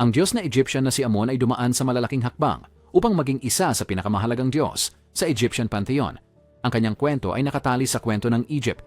Ang Diyos na Egyptian na si Amon ay dumaan sa malalaking hakbang upang maging isa sa pinakamahalagang Diyos sa Egyptian Pantheon. Ang kanyang kwento ay nakatali sa kwento ng Egypt.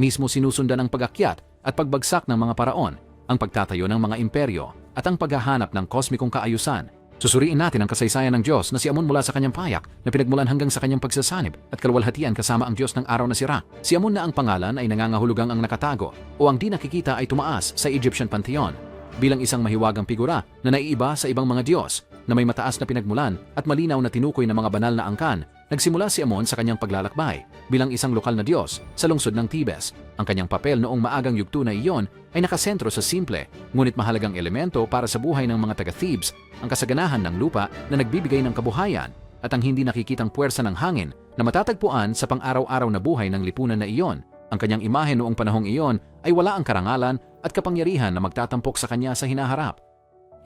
Mismo sinusundan ang pag-akyat at pagbagsak ng mga paraon, ang pagtatayo ng mga imperyo at ang paghahanap ng kosmikong kaayusan. Susuriin natin ang kasaysayan ng Diyos na si Amon mula sa kanyang payak na pinagmulan hanggang sa kanyang pagsasanib at kalwalhatian kasama ang Diyos ng araw na sira. Si Amon na ang pangalan ay nangangahulugang ang nakatago o ang di nakikita ay tumaas sa Egyptian Pantheon bilang isang mahiwagang figura na naiiba sa ibang mga Diyos na may mataas na pinagmulan at malinaw na tinukoy ng mga banal na angkan, nagsimula si Amon sa kanyang paglalakbay bilang isang lokal na Diyos sa lungsod ng Tibes. Ang kanyang papel noong maagang yugto na iyon ay nakasentro sa simple, ngunit mahalagang elemento para sa buhay ng mga taga-Thebes, ang kasaganahan ng lupa na nagbibigay ng kabuhayan at ang hindi nakikitang puwersa ng hangin na matatagpuan sa pang-araw-araw na buhay ng lipunan na iyon. Ang kanyang imahe noong panahong iyon ay wala ang karangalan at kapangyarihan na magtatampok sa kanya sa hinaharap.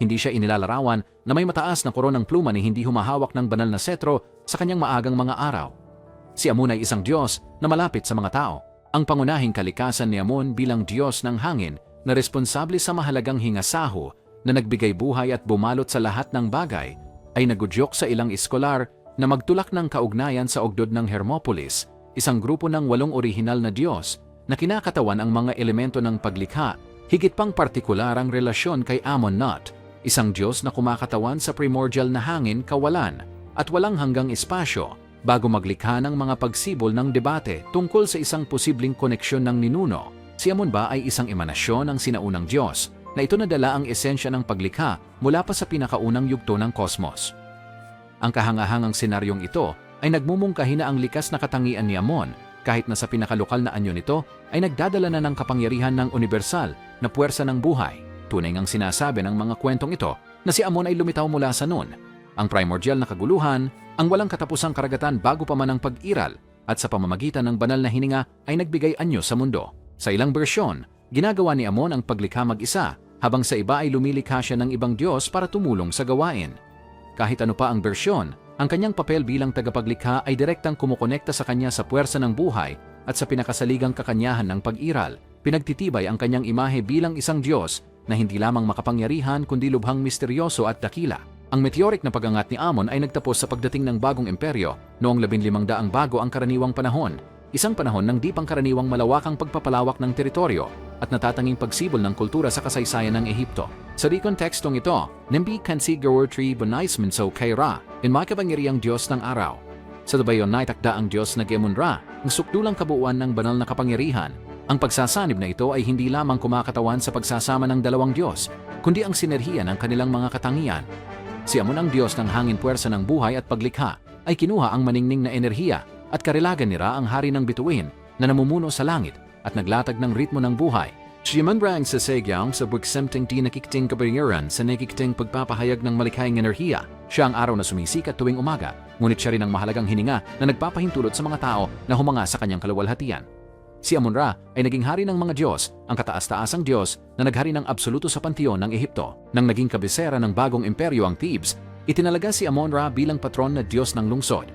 Hindi siya inilalarawan na may mataas na koronang pluma ni hindi humahawak ng banal na setro sa kanyang maagang mga araw. Si Amon ay isang Diyos na malapit sa mga tao. Ang pangunahing kalikasan ni Amon bilang Diyos ng hangin na responsable sa mahalagang hingasaho na nagbigay buhay at bumalot sa lahat ng bagay ay nagudyok sa ilang eskolar na magtulak ng kaugnayan sa ogdod ng Hermopolis, isang grupo ng walong orihinal na Diyos na kinakatawan ang mga elemento ng paglikha, higit pang partikular ang relasyon kay Amon-Nut, isang Diyos na kumakatawan sa primordial na hangin kawalan at walang hanggang espasyo bago maglikha ng mga pagsibol ng debate tungkol sa isang posibleng koneksyon ng ninuno. Si Amon ba ay isang emanasyon ng sinaunang Diyos na ito nadala ang esensya ng paglikha mula pa sa pinakaunang yugto ng kosmos. Ang kahangahangang senaryong ito ay nagmumungkahi na ang likas na katangian ni Amon kahit na sa pinakalokal na anyo nito ay nagdadala na ng kapangyarihan ng universal na puwersa ng buhay. Tunay ngang sinasabi ng mga kwentong ito na si Amon ay lumitaw mula sa noon. Ang primordial na kaguluhan, ang walang katapusang karagatan bago pa man ang pag-iral at sa pamamagitan ng banal na hininga ay nagbigay anyo sa mundo. Sa ilang bersyon, ginagawa ni Amon ang paglikha mag-isa habang sa iba ay lumilikha siya ng ibang Diyos para tumulong sa gawain. Kahit ano pa ang bersyon, ang kanyang papel bilang tagapaglikha ay direktang kumukonekta sa kanya sa puwersa ng buhay at sa pinakasaligang kakanyahan ng pag-iral. Pinagtitibay ang kanyang imahe bilang isang Diyos na hindi lamang makapangyarihan kundi lubhang misteryoso at dakila. Ang meteoric na pagangat ni Amon ay nagtapos sa pagdating ng bagong imperyo noong 1500 bago ang karaniwang panahon, isang panahon ng di pangkaraniwang malawakang pagpapalawak ng teritoryo at natatanging pagsibol ng kultura sa kasaysayan ng Ehipto. Sa di kontekstong ito, Nimbi kansi Gawortri Bonaisman so kay Ra, in makapangyariang Diyos ng araw. Sa dabayon na itakda ang Diyos na Gemun Ra, ang sukdulang kabuuan ng banal na kapangyarihan. Ang pagsasanib na ito ay hindi lamang kumakatawan sa pagsasama ng dalawang Diyos, kundi ang sinerhiya ng kanilang mga katangian. Si Amon ang Diyos ng hangin puwersa ng buhay at paglikha, ay kinuha ang maningning na enerhiya at karilagan ni Ra ang hari ng bituin na namumuno sa langit at naglatag ng ritmo ng buhay. Siyamanbra ang sasagyang sa bugsemting di nakikting sa nakikting pagpapahayag ng malikhaing enerhiya. Siya ang araw na sumisikat tuwing umaga, ngunit siya rin ang mahalagang hininga na nagpapahintulot sa mga tao na humanga sa kanyang kaluwalhatian. Si Amun-Ra ay naging hari ng mga Diyos, ang kataas-taasang Diyos na naghari ng absoluto sa panteon ng Ehipto. Nang naging kabisera ng bagong imperyo ang Thebes, itinalaga si Amon-Ra bilang patron na Diyos ng lungsod.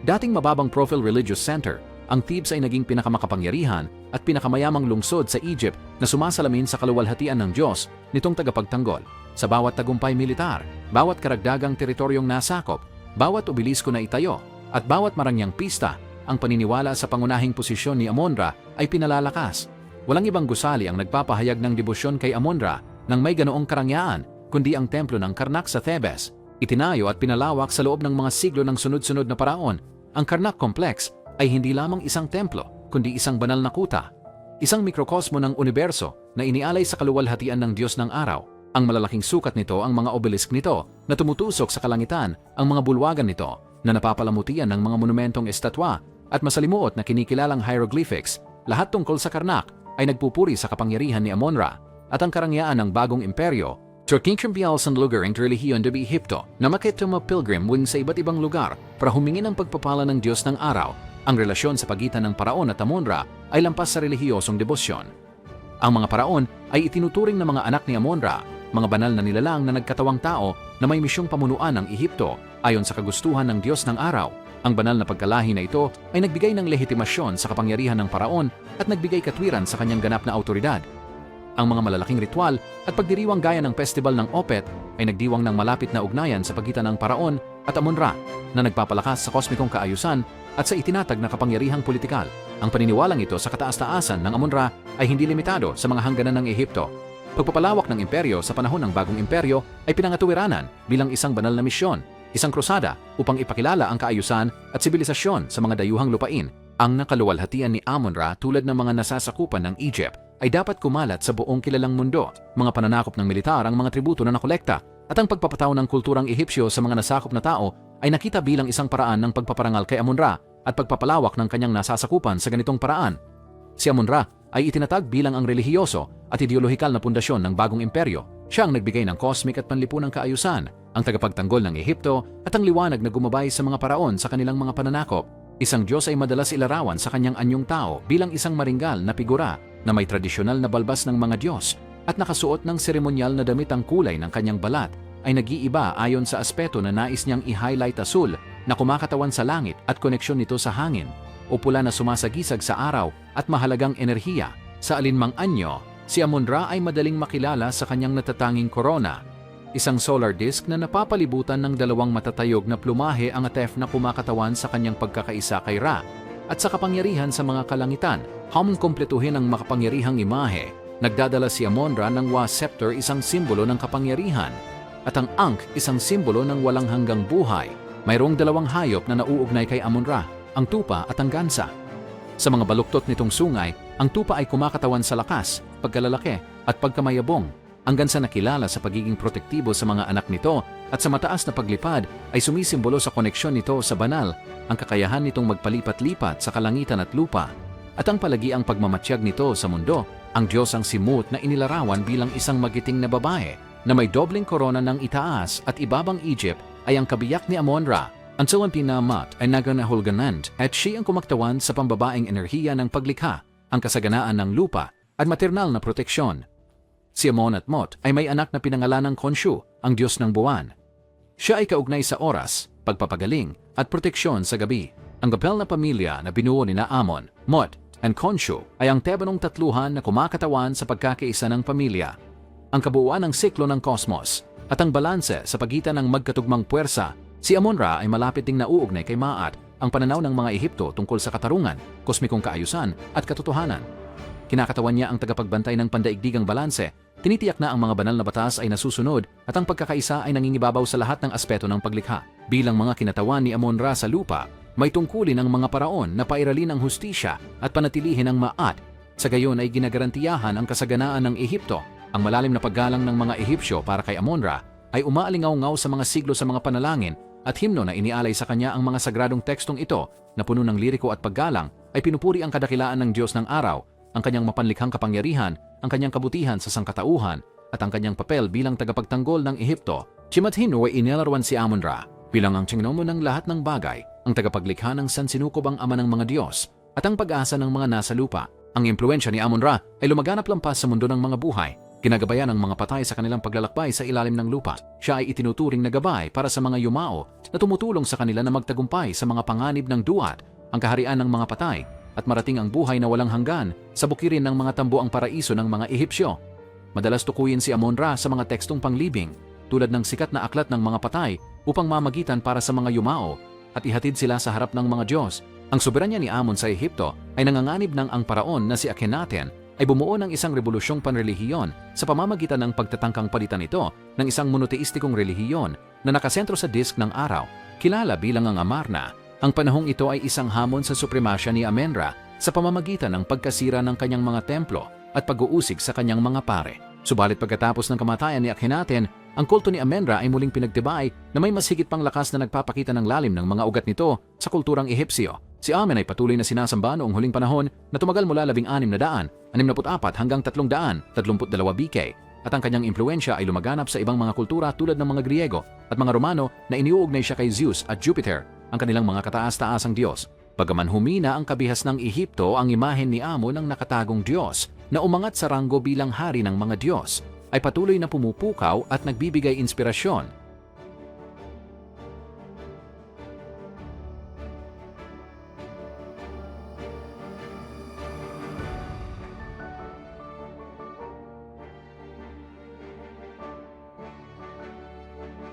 Dating mababang profile religious center, ang Thebes ay naging pinakamakapangyarihan at pinakamayamang lungsod sa Egypt na sumasalamin sa kaluwalhatian ng Diyos nitong tagapagtanggol. Sa bawat tagumpay militar, bawat karagdagang teritoryong nasakop, bawat obilisko na itayo, at bawat marangyang pista, ang paniniwala sa pangunahing posisyon ni Amonra ay pinalalakas. Walang ibang gusali ang nagpapahayag ng debosyon kay Amonra nang may ganoong karangyaan, kundi ang templo ng Karnak sa Thebes. Itinayo at pinalawak sa loob ng mga siglo ng sunod-sunod na paraon, ang Karnak Complex ay hindi lamang isang templo, kundi isang banal na kuta. Isang mikrokosmo ng universo na inialay sa kaluwalhatian ng Diyos ng araw. Ang malalaking sukat nito ang mga obelisk nito na tumutusok sa kalangitan, ang mga bulwagan nito na napapalamutian ng mga monumentong estatwa at masalimuot na kinikilalang hieroglyphics, lahat tungkol sa Karnak ay nagpupuri sa kapangyarihan ni Amonra at ang karangyaan ng bagong imperyo. Turkinkrim Bialsan lugar ang relihiyon de Ehipto na makituma pilgrim win sa iba't ibang lugar para humingi ng pagpapala ng Diyos ng araw. Ang relasyon sa pagitan ng paraon at Amonra ay lampas sa relihiyosong debosyon. Ang mga paraon ay itinuturing na mga anak ni Amonra, mga banal na nilalang na nagkatawang tao na may misyong pamunuan ng Ehipto ayon sa kagustuhan ng Diyos ng araw ang banal na pagkalahi na ito ay nagbigay ng lehitimasyon sa kapangyarihan ng paraon at nagbigay katwiran sa kanyang ganap na autoridad. Ang mga malalaking ritual at pagdiriwang gaya ng festival ng Opet ay nagdiwang ng malapit na ugnayan sa pagitan ng Paraon at Amun-Ra na nagpapalakas sa kosmikong kaayusan at sa itinatag na kapangyarihang politikal. Ang paniniwalang ito sa kataas-taasan ng Amun-Ra ay hindi limitado sa mga hangganan ng Ehipto. Pagpapalawak ng imperyo sa panahon ng bagong imperyo ay pinangatuwiranan bilang isang banal na misyon, isang krusada upang ipakilala ang kaayusan at sibilisasyon sa mga dayuhang lupain. Ang nakaluwalhatian ni Amun-Ra tulad ng mga nasasakupan ng Egypt ay dapat kumalat sa buong kilalang mundo, mga pananakop ng militar ang mga tributo na nakolekta at ang pagpapataw ng kulturang Ehipsyo sa mga nasakop na tao ay nakita bilang isang paraan ng pagpaparangal kay Amun-Ra at pagpapalawak ng kanyang nasasakupan sa ganitong paraan. Si Amun-Ra ay itinatag bilang ang relihiyoso at ideolohikal na pundasyon ng bagong imperyo. Siya ang nagbigay ng cosmic at panlipunang kaayusan, ang tagapagtanggol ng Ehipto at ang liwanag na gumabay sa mga paraon sa kanilang mga pananakop. Isang Diyos ay madalas ilarawan sa kanyang anyong tao bilang isang maringgal na figura na may tradisyonal na balbas ng mga Diyos at nakasuot ng seremonyal na damit ang kulay ng kanyang balat ay nag-iiba ayon sa aspeto na nais niyang i-highlight asul na kumakatawan sa langit at koneksyon nito sa hangin o pula na sumasagisag sa araw at mahalagang enerhiya. Sa alinmang anyo, si Amun-Ra ay madaling makilala sa kanyang natatanging korona, isang solar disk na napapalibutan ng dalawang matatayog na plumahe ang atef na kumakatawan sa kanyang pagkakaisa kay Ra at sa kapangyarihan sa mga kalangitan, hamon kumpletuhin ang makapangyarihang imahe. Nagdadala si Amon-Ra ng Wa Scepter isang simbolo ng kapangyarihan at ang Ankh isang simbolo ng walang hanggang buhay. Mayroong dalawang hayop na nauugnay kay Amon-Ra, ang tupa at ang gansa. Sa mga baluktot nitong sungay, ang tupa ay kumakatawan sa lakas, pagkalalaki at pagkamayabong. Ang gansa na kilala sa pagiging protektibo sa mga anak nito at sa mataas na paglipad ay sumisimbolo sa koneksyon nito sa banal, ang kakayahan nitong magpalipat-lipat sa kalangitan at lupa. At ang palagiang pagmamatsyag nito sa mundo, ang Diyos ang simut na inilarawan bilang isang magiting na babae na may dobling korona ng itaas at ibabang Egypt ay ang kabiyak ni Amon-Ra Until ang pinamat ay naganahulganand at siya ang kumaktawan sa pambabaeng enerhiya ng paglikha, ang kasaganaan ng lupa at maternal na proteksyon. Si Amon at Mot ay may anak na pinangalan ng Khonshu, ang Diyos ng buwan. Siya ay kaugnay sa oras, pagpapagaling at proteksyon sa gabi. Ang gapel na pamilya na binuo ni na Amon, Mot, and Khonshu ay ang tebanong tatluhan na kumakatawan sa pagkakaisa ng pamilya. Ang kabuuan ng siklo ng kosmos at ang balanse sa pagitan ng magkatugmang puwersa Si Amon-Ra ay malapit ding nauugnay kay Maat ang pananaw ng mga Ehipto tungkol sa katarungan, kosmikong kaayusan at katotohanan. Kinakatawan niya ang tagapagbantay ng pandaigdigang balanse, tinitiyak na ang mga banal na batas ay nasusunod at ang pagkakaisa ay nangingibabaw sa lahat ng aspeto ng paglikha. Bilang mga kinatawan ni Amon-Ra sa lupa, may tungkulin ang mga paraon na pairalin ang hustisya at panatilihin ang Maat. Sa gayon ay ginagarantiyahan ang kasaganaan ng Ehipto. Ang malalim na paggalang ng mga Ehipsyo para kay Amon-Ra ay umaalingaw-ngaw sa mga siglo sa mga panalangin at himno na inialay sa kanya ang mga sagradong tekstong ito na puno ng liriko at paggalang ay pinupuri ang kadakilaan ng Diyos ng araw, ang kanyang mapanlikhang kapangyarihan, ang kanyang kabutihan sa sangkatauhan, at ang kanyang papel bilang tagapagtanggol ng Ehipto. Chimathino ay inilarawan si Amon-Ra bilang ang tsingnomo ng lahat ng bagay, ang tagapaglikha ng sansinukob ang ama ng mga Diyos, at ang pag-asa ng mga nasa lupa. Ang impluensya ni Amon-Ra ay lumaganap lampas sa mundo ng mga buhay Ginagabayan ng mga patay sa kanilang paglalakbay sa ilalim ng lupa. Siya ay itinuturing na gabay para sa mga yumao na tumutulong sa kanila na magtagumpay sa mga panganib ng duat, ang kaharian ng mga patay, at marating ang buhay na walang hanggan sa bukirin ng mga tambo ang paraiso ng mga Ehipsyo. Madalas tukuyin si Amon-Ra sa mga tekstong panglibing tulad ng sikat na aklat ng mga patay upang mamagitan para sa mga yumao at ihatid sila sa harap ng mga Diyos. Ang soberanya ni Amon sa Ehipto ay nanganganib ng ang paraon na si Akhenaten ay bumuo ng isang revolusyong panrelihiyon sa pamamagitan ng pagtatangkang palitan ito ng isang monoteistikong relihiyon na nakasentro sa disk ng araw, kilala bilang ang Amarna. Ang panahong ito ay isang hamon sa supremasya ni Amenra sa pamamagitan ng pagkasira ng kanyang mga templo at pag-uusig sa kanyang mga pare. Subalit pagkatapos ng kamatayan ni Akhenaten, ang kulto ni Amenra ay muling pinagtibay na may mas higit pang lakas na nagpapakita ng lalim ng mga ugat nito sa kulturang Ehipsyo. Si Amen ay patuloy na sinasamba noong huling panahon na tumagal mula 16 na daan, 64 hanggang 300, 32 BK at ang kanyang impluensya ay lumaganap sa ibang mga kultura tulad ng mga Griego at mga Romano na iniuugnay siya kay Zeus at Jupiter, ang kanilang mga kataas-taasang Diyos. Bagaman humina ang kabihas ng Ehipto, ang imahen ni Amon ng nakatagong Diyos na umangat sa ranggo bilang hari ng mga Diyos, ay patuloy na pumupukaw at nagbibigay inspirasyon